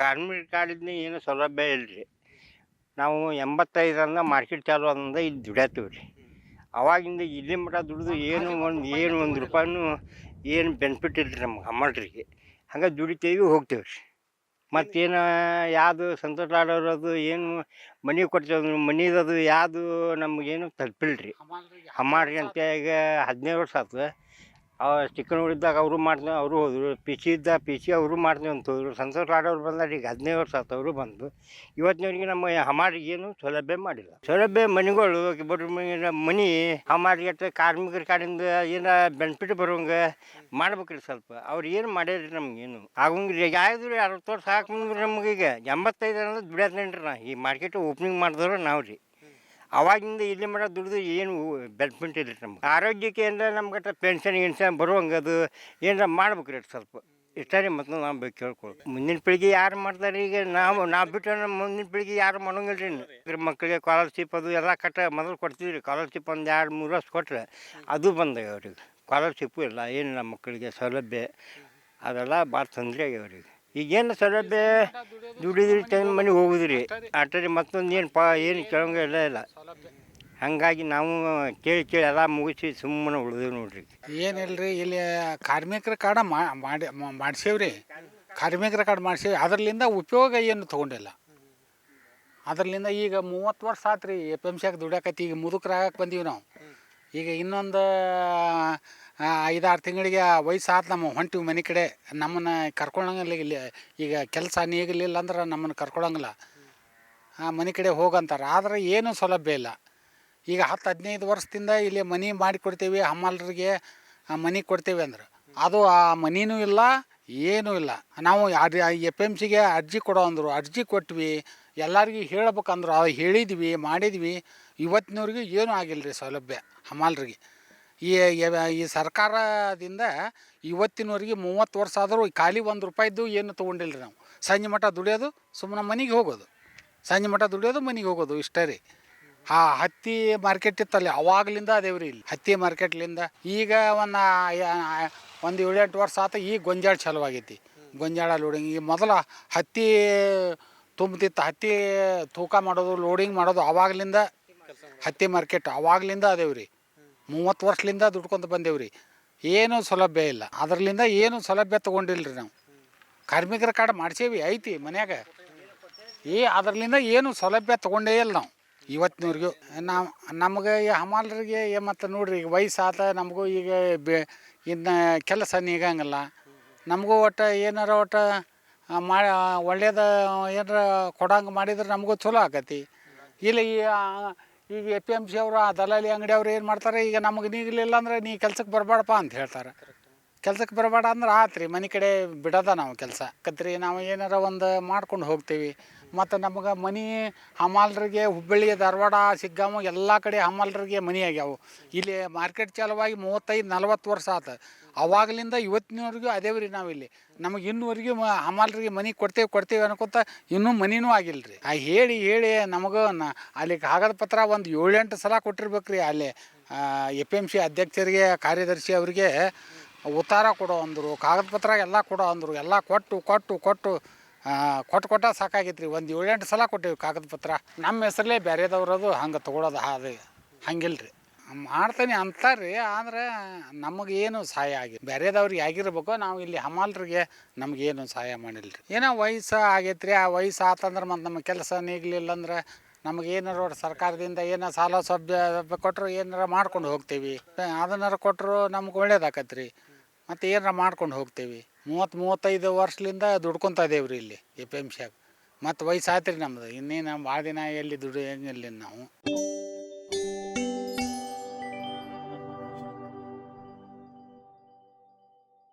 ಕಾರ್ಮಿಕ ಕಾರ್ಡಿಂದ ಏನು ಸೌಲಭ್ಯ ಇಲ್ಲ ರೀ ನಾವು ಎಂಬತ್ತೈದರಿಂದ ಮಾರ್ಕೆಟ್ ಚಾಲು ಆದಿಂದ ಇಲ್ಲಿ ದುಡಿಯತ್ತೀವಿ ರೀ ಅವಾಗಿಂದ ಇಲ್ಲಿ ಮಟ ದುಡಿದು ಏನು ಒಂದು ಏನು ಒಂದು ರೂಪಾಯಿನೂ ಏನು ಬೆನಿಫಿಟ್ ಇಲ್ಲ ರೀ ನಮ್ಗೆ ಅಮೌಂಟ್ರಿಗೆ ಹಂಗೆ ದುಡಿತೇವಿ ಹೋಗ್ತೀವಿ ರೀ ಮತ್ತೇನು ಯಾವುದು ಸಂತೋಷ ಆಡೋರದು ಏನು ಮನೆ ಕೊಡ್ತೇವೆ ಮನಿದದು ಯಾವುದು ನಮಗೇನು ತಲುಪಿಲ್ಲ ರೀ ಹಮ್ಮಾಡ್ರಿ ಅಂತ ಈಗ ಹದಿನೈದು ವರ್ಷ ಆಯ್ತು ಅವ ಚಿಕ್ಕನ್ ಇದ್ದಾಗ ಅವರು ಮಾಡ್ತೀವಿ, ಅವರು ಹೋದರು. ಪಿ ಸಿ ಇದ್ದ ಪಿ ಸಿ ಅವರು ಮಾಡ್ತೀವಿ ಅಂತ ಹೋದರು. ಸಂತೋಷ ಆಡೋರು ಬಂದಾಗ ಈಗ ಹದಿನೈದು ವರ್ಷ ಆಯ್ತು ಅವರು ಬಂದು. ಇವತ್ತಿನವರಿಗೆ ನಮ್ಮ ಹಮಾರಿಗೆ ಏನು ಸೌಲಭ್ಯ ಮಾಡಿಲ್ಲ. ಸೌಲಭ್ಯ ಮನೆಗಳು ಬಡ ಮನೆ ಹಮಾರಿಗೆ ಕಾರ್ಮಿಕರ ಕಾಡಿಂದ ಏನ ಬೆನಿಫಿಟ್ ಬರೋಂಗೆ ಮಾಡ್ಬೇಕ್ರಿ ಸ್ವಲ್ಪ. ಅವ್ರು ಏನು ಮಾಡ್ಯಾರಿ ನಮ್ಗೇನು? ನಮಗೇನು ಈಗ ಆಯ್ತು ರೀ ಅರವತ್ತು ವರ್ಷ ಹಾಕಿ ನಮ್ಗೆ ಈಗ ಎಂಬತ್ತೈದು ಅಂದ್ರೆ ದುಡಿಯೋದೇನ್ರಿ ನಾ? ಈ ಮಾರ್ಕೆಟ್ ಓಪನಿಂಗ್ ಮಾಡಿದವ್ರು ನಾವು ರೀ ಅವಾಗಿಂದ ಇಲ್ಲಿ ಮಟ ದುಡಿದು ಏನು ಬೆನಿಫಿಟ್ ಇಲ್ಲ ನಮ್ಗೆ. ಆರೋಗ್ಯಕ್ಕೆ ಏನಾರ ನಮ್ಗೆ ಪೆನ್ಷನ್, ಗಿನ್ಷನ್ ಬರುವಂಗದು ಏನಾರ ಮಾಡ್ಬೇಕು ರೀ ಸ್ವಲ್ಪ. ಇಷ್ಟೇ ರೀ ಮತ್ತು ನಾವು ಬೇಕು ಕೇಳ್ಕೊಳ್ಳೋದು ಮುಂದಿನ ಪೀಳಿಗೆ ಯಾರು ಮಾಡ್ತಾರೆ ಈಗ ನಾವು ನಾವು ಬಿಟ್ಟು ಮುಂದಿನ ಪೀಳಿಗೆ ಯಾರು ಮಾಡೋಂಗಿಲ್ಲ ರೀ ಇದ್ರ ಮಕ್ಕಳಿಗೆ ಸ್ಕಾಲರ್ಶಿಪ್ ಅದು ಎಲ್ಲ ಕಟ್ಟ ಮೊದಲು ಕೊಡ್ತೀವಿ ರೀ. ಸ್ಕಾಲರ್ಶಿಪ್ ಒಂದು ಎರಡು, ಮೂರು ವರ್ಷ ಕೊಟ್ಟರೆ ಅದು ಬಂದಾಗ ಅವ್ರಿಗೆ ಸ್ಕಾಲರ್ಶಿಪ್ಪು ಇಲ್ಲ ಏನು ನಮ್ಮ ಮಕ್ಕಳಿಗೆ ಸೌಲಭ್ಯ. ಅದೆಲ್ಲ ಭಾಳ ತೊಂದರೆ ಆಗ್ಯಾವ ಅವ್ರಿಗೆ ಈಗೇನು ಸೌಲಭ್ಯ ದುಡಿದ್ರಿ ಟೈಮ್ ಮನೆಗೆ ಹೋಗುದ್ರಿ. ಆಟರಿ ಮತ್ತೊಂದು ಏನು ಪಾ, ಏನು ಕೇಳೋಂಗೆ ಇಲ್ಲ ಇಲ್ಲ. ಹಾಗಾಗಿ ನಾವು ಕೇಳಿ ಕೇಳಿ ಎಲ್ಲ ಮುಗಿಸಿ ಸುಮ್ಮನೆ ಉಳಿದೇವು ನೋಡ್ರಿ. ಏನಿಲ್ರಿ ಇಲ್ಲಿ ಕಾರ್ಮಿಕರ ಕಾರ್ಡ ಮಾಡಿ ಮಾಡಿಸೇವ್ರಿ. ಕಾರ್ಮಿಕರ ಕಾರ್ಡ್ ಮಾಡಿಸೇವಿ ಅದರಲ್ಲಿಂದ ಉಪಯೋಗ ಏನು ತೊಗೊಂಡಿಲ್ಲ. ಅದರಲ್ಲಿಂದ ಈಗ ಮೂವತ್ತು ವರ್ಷ ಆತ್ರಿ ಎ ಪಿ ಎಂ ಸಿಯಾಗ ದುಡ್ಯಾಕತ್ತಿ, ಈಗ ಮುದುಕರಾಗಕ್ಕೆ ಬಂದೀವಿ ನಾವು. ಈಗ ಇನ್ನೊಂದು ಐದಾರು ತಿಂಗಳಿಗೆ ವಯಸ್ಸಾದ ನಮ್ಮ ಹೊಂಟಿವಿ ಮನೆ ಕಡೆ ನಮ್ಮನ್ನು ಕರ್ಕೊಳ್ಳಂಗಿಲ್ಲ ಇಲ್ಲಿ. ಈಗ ಕೆಲಸ ನೀಗಲಿಲ್ಲ ಅಂದ್ರೆ ನಮ್ಮನ್ನು ಕರ್ಕೊಳಂಗಿಲ್ಲ. ಮನೆ ಕಡೆ ಹೋಗಂತಾರೆ. ಆದರೆ ಏನೂ ಸೌಲಭ್ಯ ಇಲ್ಲ. ಈಗ ಹತ್ತು ಹದಿನೈದು ವರ್ಷದಿಂದ ಇಲ್ಲಿ ಮನೆ ಮಾಡಿ ಕೊಡ್ತೀವಿ, ಹಮ್ಮಲ್ರಿಗೆ ಮನೆ ಕೊಡ್ತೀವಿ ಅಂದ್ರೆ. ಅದು ಆ ಮನಿನೂ ಇಲ್ಲ, ಏನೂ ಇಲ್ಲ. ನಾವು ಎಫ್ ಎಂ ಸಿಗೆ ಅರ್ಜಿ ಕೊಡೋ ಅಂದರು, ಅರ್ಜಿ ಕೊಟ್ವಿ. ಎಲ್ಲರಿಗೂ ಹೇಳ್ಬೇಕಂದ್ರು. ಅದು ಹೇಳಿದ್ವಿ, ಮಾಡಿದ್ವಿ. ಇವತ್ತಿನವ್ರಿಗೆ ಏನೂ ಆಗಿಲ್ಲ ರೀ ಸೌಲಭ್ಯ ಹಮಾಲ್ರಿಗೆ ಈ ಈ ಸರ್ಕಾರದಿಂದ ಇವತ್ತಿನವರೆಗೆ ಮೂವತ್ತು ವರ್ಷ ಆದರೂ ಖಾಲಿ ಒಂದು ರೂಪಾಯಿದ್ದು ಏನು ತೊಗೊಂಡಿಲ್ಲ ರೀ ನಾವು? ಸಂಜೆ ಮಠ ದುಡಿಯೋದು ಸುಮ್ಮನೆ ಮನೆಗೆ ಹೋಗೋದು. ಸಂಜೆ ಮಠ ದುಡಿಯೋದು ಮನೆಗೆ ಹೋಗೋದು ಇಷ್ಟೇ ರೀ. ಆ ಹತ್ತಿ ಮಾರ್ಕೆಟ್ ಇತ್ತಲ್ಲಿ, ಅವಾಗ್ಲಿಂದ ಅದೇವ್ರಿ ಇಲ್ಲಿ ಹತ್ತಿ ಮಾರ್ಕೆಟ್ಲಿಂದ ಈಗ ಒಂದು ಒಂದು ಏಳೆಂಟು ವರ್ಷ ಆತ, ಈ ಗೊಂಜಾಳ ಚಾಲು ಆಗೈತಿ. ಗೊಂಜಾಳ ಲೋಡಿಂಗ್ ಈಗ ಮೊದಲ ಹತ್ತಿ ತುಂಬ್ತಿತ್ತು, ಹತ್ತಿ ತೂಕ ಮಾಡೋದು ಲೋಡಿಂಗ್ ಮಾಡೋದು ಅವಾಗ್ಲಿಂದ ಹತ್ತಿ ಮಾರ್ಕೆಟ್ ಅವಾಗ್ಲಿಂದ ಅದೇವ್ರಿ. ಮೂವತ್ತು ವರ್ಷಲಿಂದ ದುಡ್ಕೊಂತ ಬಂದೇವ್ರಿ. ಏನೂ ಸೌಲಭ್ಯ ಇಲ್ಲ. ಅದರಲ್ಲಿಂದ ಏನು ಸೌಲಭ್ಯ ತೊಗೊಂಡಿಲ್ಲ ರೀ ನಾವು. ಕಾರ್ಮಿಕರ ಕಾರ್ಡ್ ಮಾಡ್ಸೇವಿ, ಐತಿ ಮನ್ಯಾಗ. ಏ, ಅದರಲ್ಲಿಂದ ಏನು ಸೌಲಭ್ಯ ತೊಗೊಂಡೇ ಇಲ್ಲ ನಾವು. ಇವತ್ತಿನವ್ರಿಗೂ. ನಾವು, ನಮಗೆ ಈ ಹಮಾಲರಿಗೆ ಮತ್ತು ನೋಡ್ರಿ, ಈಗ ವಯಸ್ಸಾದ ನಮಗೂ ಈಗ ಬೆ, ಇನ್ನು ಕೆಲಸ ನೀಗಂಗಿಲ್ಲ. ನಮಗೂ ಒಟ್ಟು ಏನಾರ ಒಟ್ಟು ಮಾ, ಒಳ್ಳೇದು ಏನಾರ ಕೊಡಂಗೆ ಮಾಡಿದ್ರೆ ನಮಗೂ ಚಲೋ ಆಕತಿ ಇಲ್ಲ ಈ ಈಗ ಎ ಪಿ ಎಂ ಸಿ ಅವರು, ಆ ದಲಾಲಿ ಅಂಗಡಿಯವ್ರು ಏನು ಮಾಡ್ತಾರೆ? ಈಗ ನಮಗೆ ನೀಗಲಿಲ್ಲ ಅಂದ್ರೆ ನೀ ಕೆಲ್ಸಕ್ಕೆ ಬರಬೇಡಪ್ಪ ಅಂತ ಹೇಳ್ತಾರೆ. ಕೆಲ್ಸಕ್ಕೆ ಬರಬೇಡ ಅಂದ್ರೆ ಆತ್ರಿ, ಮನೆ ಕಡೆ ಬಿಡೋದ ನಾವು ಕೆಲಸ. ಕತ್ರಿ ನಾವು ಏನಾರ ಒಂದು ಮಾಡ್ಕೊಂಡು ಹೋಗ್ತೀವಿ. ಮತ್ತು ನಮಗೆ ಮನೆ ಹಮಾಲರಿಗೆ ಹುಬ್ಬಳ್ಳಿ, ಧಾರವಾಡ, ಸಿಗ್ಗಾಮ ಎಲ್ಲ ಕಡೆ ಹಮಾಲರಿಗೆ ಮನೆ ಆಗ್ಯಾವು. ಇಲ್ಲಿ ಮಾರ್ಕೆಟ್ ಚಾಲುವಾಗಿ ಮೂವತ್ತೈದು, ನಲ್ವತ್ತು ವರ್ಷ ಆತು. ಅವಾಗಲಿಂದ ಇವತ್ತಿನವರೆಗೂ ಅದೇವ್ರಿ ನಾವಿಲ್ಲಿ ನಮಗೆ ಇನ್ನೂವರೆಗೂ ಮ ಹಮಾಲರಿಗೆ ಮನೆ ಕೊಡ್ತೇವೆ ಕೊಡ್ತೇವೆ ಅನ್ಕೊತ ಇನ್ನೂ ಮನಿನೂ ಆಗಿಲ್ಲ ರೀ ಆ ಹೇಳಿ ಹೇಳಿ ನಮಗೂ ನ ಅಲ್ಲಿ ಕಾಗದ ಪತ್ರ ಒಂದು ಏಳೆಂಟು ಸಲ ಕೊಟ್ಟಿರ್ಬೇಕು ರೀ ಅಲ್ಲಿ. ಎ ಪಿ ಎಂ ಸಿ ಅಧ್ಯಕ್ಷರಿಗೆ, ಕಾರ್ಯದರ್ಶಿ ಅವರಿಗೆ ಉತ್ತಾರ ಕೊಡು ಅಂದರು, ಕಾಗದ ಪತ್ರ ಎಲ್ಲ ಕೊಡು ಅಂದರು, ಎಲ್ಲ ಕೊಟ್ಟು ಕೊಟ್ಟು ಕೊಟ್ಟು ಕೊಟ್ಟು ಕೊಟ್ಟ ಸಾಕಾಗೈತೆ ರೀ ಒಂದು ಏಳೆಂಟು ಸಲ ಕೊಟ್ಟೇವಿ ಕಾಗದ ಪತ್ರ. ನಮ್ಮ ಹೆಸರಲ್ಲೇ ಬೇರೆದವ್ರದು ಹಂಗೆ ತೊಗೊಳೋದು ಅದು ಹಂಗಿಲ್ಲ ರೀ ಮಾಡ್ತೇನೆ ಅಂತಾರೆ ಆದ್ರೆ ನಮಗೇನು ಸಹಾಯ ಆಗಿ ಬೇರೆದವ್ರಿಗೆ ಆಗಿರ್ಬೇಕು, ನಾವು ಇಲ್ಲಿ ಹಮಾಲ್ರಿಗೆ ನಮಗೇನು ಸಹಾಯ ಮಾಡಿಲ್ಲ ರೀ ಏನೋ ವಯಸ್ಸು ಆಗೈತ್ರಿ, ಆ ವಯಸ್ಸು ಆತಂದ್ರೆ ಮತ್ತು ನಮ್ಮ ಕೆಲಸ ನೀಗಲಿಲ್ಲ ಅಂದ್ರೆ ನಮಗೆ ಏನಾರ ಸರ್ಕಾರದಿಂದ ಏನೋ ಸಾಲ ಸೌಲಭ್ಯ ಕೊಟ್ಟರು ಏನಾರ ಮಾಡ್ಕೊಂಡು ಹೋಗ್ತೀವಿ. ಅದನ್ನಾರು ಕೊಟ್ಟರು ನಮ್ಗೆ ಒಳ್ಳೇದಾಕತ್ತೆ ರೀ ಮತ್ತು ಏನಾರ ಮಾಡ್ಕೊಂಡು ಹೋಗ್ತೀವಿ. ಮೂವತ್ತು ಮೂವತ್ತೈದು ವರ್ಷದಿಂದ ದುಡ್ಕೊತ ಇದೇವ್ರಿ ಇಲ್ಲಿ ಎ ಪಿ ಎಂ ಸಿಯಾಗ ಮತ್ತು ನಮ್ದು. ಇನ್ನೇನು ಭಾಳ ದಿನ ಎಲ್ಲಿ ದುಡಿಯಂಗಿಲ್ಲ ನಾವು.